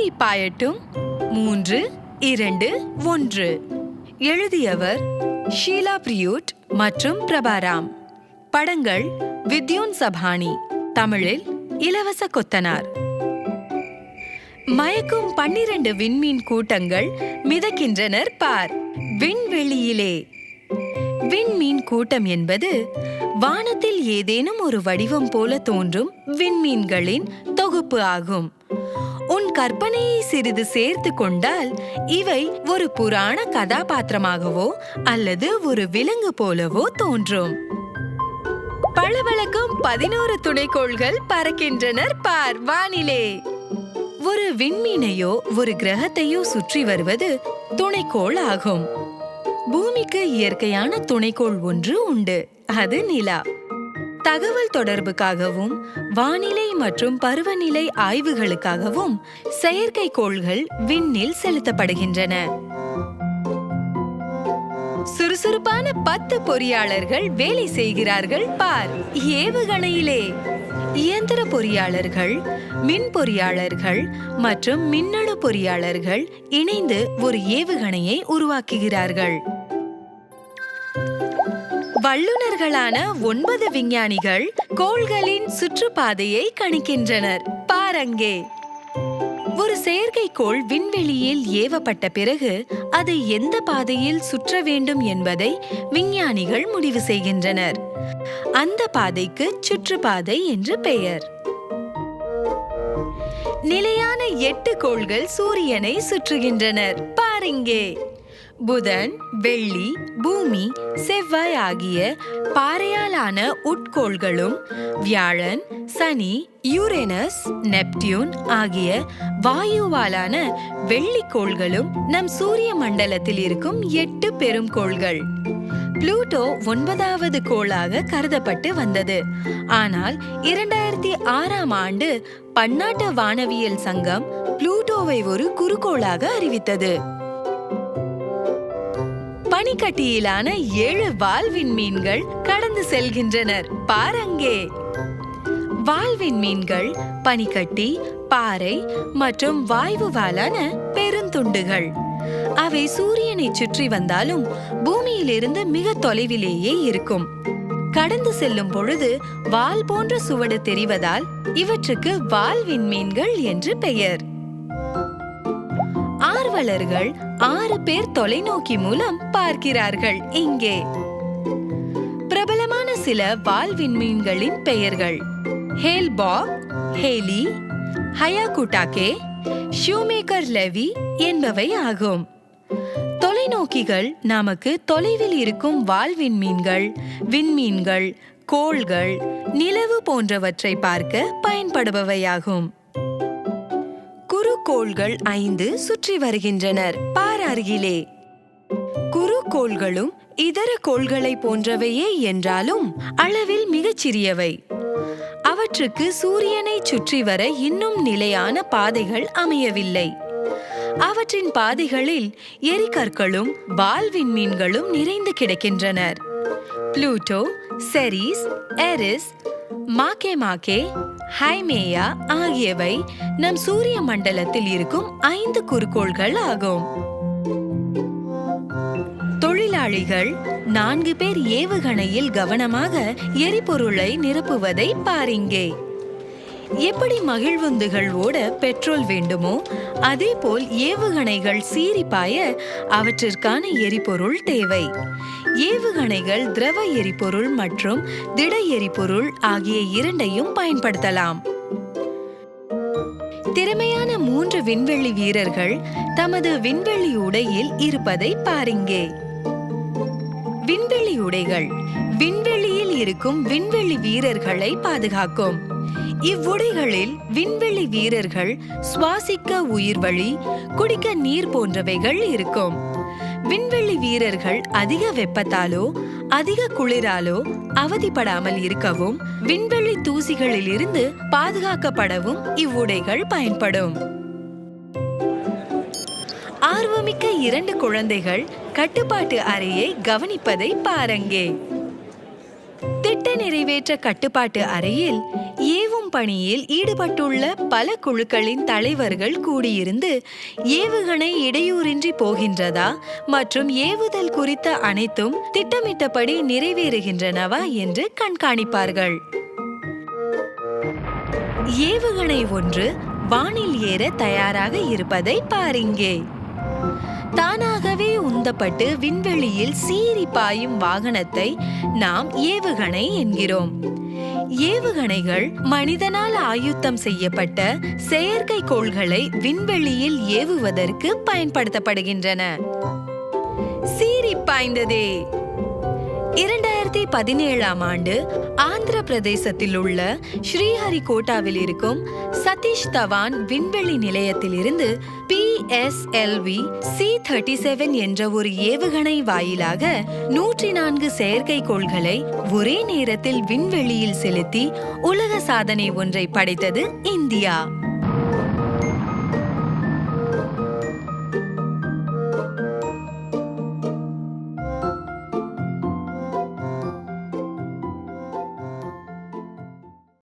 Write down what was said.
சீறி பாயட்டும் மூன்று இரண்டு ஒன்று. எழுதியவர் ஷீலா பிரியூட் மற்றும் பிரபாராம். படங்கள் வித்யோன் சபானி. தமிழில் இலவச கொத்தனார். மயக்கும் பன்னிரண்டு விண்மீன் கூட்டங்கள் மிதக்கின்றனர் பார். விண்வெளியிலே. விண்மீன் கூட்டம் என்பது வானத்தில் ஏதேனும் ஒரு வடிவம் போல தோன்றும் விண்மீன்களின் தொகுப்பு ஆகும். கற்பனையை சிறிது சேர்த்து கொண்டால் இவை ஒரு புராண கதாபாத்திரமாகவோ அல்லது ஒரு விலங்கு போலவோ தோன்றும். பளபளக்கும் பதினோரு துணைக்கோள்கள் பறக்கின்றனர் பார் வானிலே. ஒரு விண்மீனையோ ஒரு கிரகத்தையோ சுற்றி வருவது துணைக்கோள் ஆகும். பூமிக்கு இயற்கையான துணைக்கோள் ஒன்று உண்டு. அது நிலா. தகவல் தொடர்புக்காகவும் வானிலை மற்றும் பருவநிலை ஆய்வுகளுக்காகவும் செயற்கைக்கோள்கள் விண்ணில் செலுத்தப்படுகின்றன. சுறுசுறுப்பான பத்து பொறியாளர்கள் வேலை செய்கிறார்கள் பார். ஏவுகணையிலே இயந்திர பொறியாளர்கள் மின் பொறியாளர்கள் மற்றும் மின்னணு பொறியாளர்கள் இணைந்து ஒரு ஏவுகணையை உருவாக்குகிறார்கள். வல்லுநர்களான ஒன்பது விஞ்ஞானிகள் கோள்களின் சுற்றுப்பாதையை கணிக்கின்றனர். பாரங்கே. ஒரு செயற்கைக்கோள் விண்வெளியில் ஏவப்பட்ட பிறகு அதை எந்த பாதையில் சுற்ற வேண்டும் என்பதை விஞ்ஞானிகள் முடிவு செய்கின்றனர். அந்த பாதைக்கு சுற்றுப்பாதை என்று பெயர். நிலையான எட்டு கோள்கள் சூரியனை சுற்றுகின்றனர். பாருங்கே. புதன் வெள்ளி பூமி செவ்வாய் ஆகிய பாறையாலான உட்கோள்களும் வியாழன் சனி யூரேனஸ் நெப்டியூன் ஆகிய வாயுவாலான வெள்ளிக்கோள்களும் நம் சூரிய மண்டலத்தில் இருக்கும் எட்டு பெரும் கோள்கள். புளூட்டோ ஒன்பதாவது கோளாக கருதப்பட்டு வந்தது. ஆனால் இரண்டாயிரத்தி ஆறாம் ஆண்டு பன்னாட்டு வானவியல் சங்கம் புளூட்டோவை ஒரு குறுகோளாக அறிவித்தது. பனிக்கட்டியிலான ஏழு வால்வின் விண்மீன்கள் கடந்து செல்கின்றனர். பாருங்கே. வால்வின் விண்மீன்கள் பனிக்கட்டி பாறை மற்றும் வாயுவாலான பெருந்துண்டுகள். அவை சூரியனை சுற்றி வந்தாலும் பூமியிலிருந்து மிக தொலைவிலேயே இருக்கும். கடந்து செல்லும் பொழுது வால் போன்ற சுவடு தெரிவதால் இவற்றுக்கு வால்வின் மீன்கள் என்று பெயர். ஆர்வலர்கள் ஆறு பேர் தொலைநோக்கி மூலம் பார்க்கிறார்கள். இங்கே பிரபலமான சில வால் விண்மீன்களின் பெயர்கள். Hale Bopp Halley Hyakutake Shoemaker Levy என்பவை ஆகும். தொலைநோக்கிகள் நமக்கு தொலைவில் இருக்கும் வால் விண்மீன்கள் விண்மீன்கள் கோள்கள் நிலவு போன்றவற்றை பார்க்க பயன்படுபவையாகும். குறுக்கோள்கள் ஐந்து சுற்றி வருகின்றனர். பார் அருகிலே. குறுக்கோள்களும் இதர கோள்களை போன்றவையே என்றாலும் அளவில் மிகச் சிறியவை. அவற்றுக்கு சூரியனை சுற்றி வர இன்னும் நிலையான பாதைகள் அமையவில்லை. அவற்றின் பாதைகளில் எரிகற்களும் வால் விண்மீன்களும் நிறைந்து கிடக்கின்றனர். புளூட்டோ செரிஸ் எரிஸ் மாக்கே மாக்கே ஹைமேயா ஆகியவை நம் சூரிய மண்டலத்தில் இருக்கும் ஐந்து குறுக்கோள்கள் ஆகும். தொழிலாளிகள் நான்கு பேர் ஏவுகணையில் கவனமாக எரிபொருளை நிரப்புவதை பாருங்கே எப்படி மகிழ்வுந்துகள் ஓட பெட்ரோல் வேண்டுமோ அதேபோல் ஏவுகணைகள் சீரிப்பாய அவற்றிற்கான எரிபொருள் தேவை. ஏவுகணைகள் திரவ எரிபொருள் மற்றும் திட எரிபொருள் ஆகிய இரண்டையும் பயன்படுத்தலாம். திறமையான மூன்று விண்வெளி வீரர்கள் தமது விண்வெளி உடையில் இருப்பதை பாருங்கே. விண்வெளி உடைகள் விண்வெளியில் இருக்கும் விண்வெளி வீரர்களை பாதுகாக்கும். இவ்வுடைகளில் விண்வெளி வீரர்கள் சுவாசிக்க உயிர்வழி குடிக்க நீர் போன்றவைகள் இருக்கும். விண்வெளி வீரர்கள் அதிக வெப்பத்தாலோ அதிக குளிராலோ அவதிப்படாமல் இருக்கவும் விண்வெளி தூசிகளில் இருந்து பாதுகாக்கப்படவும் இவ்வுடைகள் பயன்படும். ஆர்வமிக்க இரண்டு குழந்தைகள் கட்டுப்பாட்டு அறையை கவனிப்பதை பாருங்கே. திட்ட நிறைவேற்ற கட்டுப்பாட்டு அறையில் பணியில் ஈடுபட்டுள்ள பல குழுக்களின் தலைவர்கள் கூடியிருந்து ஏவுகணை இடையூறின்றி போகின்றதா மற்றும் ஏவுதல் குறித்த அனைத்தும் திட்டமிட்டபடி நிறைவேறுகின்றனவா என்று கண்காணிப்பார்கள். ஏவுகணை ஒன்று வானில் ஏற தயாராக இருப்பதை பாருங்கே தானாகவே உந்தப்பட்டு விண்வெளியில் சீறி பாயும் வாகனத்தை நாம் ஏவுகணை என்கிறோம். ஏவுகணைகள் மனிதனால் ஆயுத்தம் செய்யப்பட்ட செயற்கைக்கோள்களை விண்வெளியில் ஏவுவதற்கு பயன்படுத்தப்படுகின்றன. சீறி பாய்ந்ததே. இரண்டாயிரத்தி பதினேழாம் ஆண்டு ஆந்திர பிரதேசத்தில் உள்ள ஸ்ரீஹரிகோட்டாவில் இருக்கும் சதீஷ் தவான் விண்வெளி நிலையத்திலிருந்து P S L V C thirty seven என்ற ஒரு ஏவுகணை வாயிலாக நூற்றி நான்கு செயற்கைக்கோள்களை ஒரே நேரத்தில் விண்வெளியில் செலுத்தி உலக சாதனை ஒன்றை படைத்தது இந்தியா.